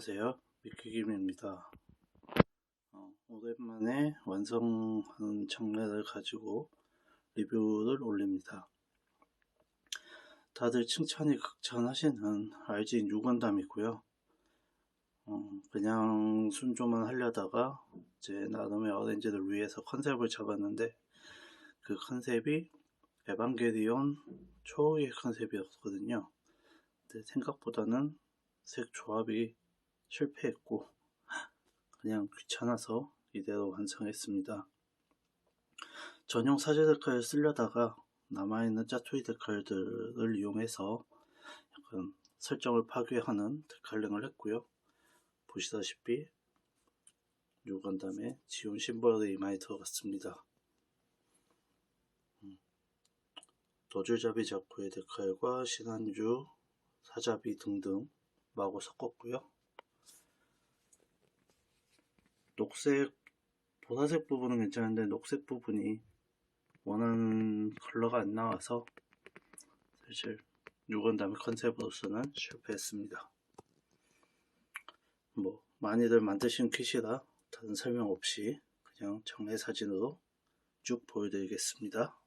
안녕하세요. 미키김입니다. 어, 오랜만에 완성한 장르를 가지고 리뷰를 올립니다. 다들 칭찬이 극찬하시는 RG 6원담이고요. 어, 그냥 순조만 하려다가 제 나름의 어렌지를 위해서 컨셉을 잡았는데 그 컨셉이 에반게리온 초의 컨셉이었거든요. 근데 생각보다는 색 조합이 실패했고 그냥 귀찮아서 이대로 완성했습니다. 전용 사제 데칼을 쓰려다가 남아있는 짜투리 데칼들을 이용해서 약간 설정을 파괴하는 데칼링을 했고요. 보시다시피 요건담에 지온 심벌이 많이 들어갔습니다. 음, 도줄잡이 자쿠의 데칼과 신한주, 사자비 등등 마구 섞었고요. 녹색, 보라색 부분은 괜찮은데 녹색 부분이 원하는 컬러가 안 나와서 사실 6원담의 컨셉으로서는 실패했습니다. 뭐 많이들 만드신 킷이라 다른 설명 없이 그냥 정례 사진으로 쭉 보여드리겠습니다.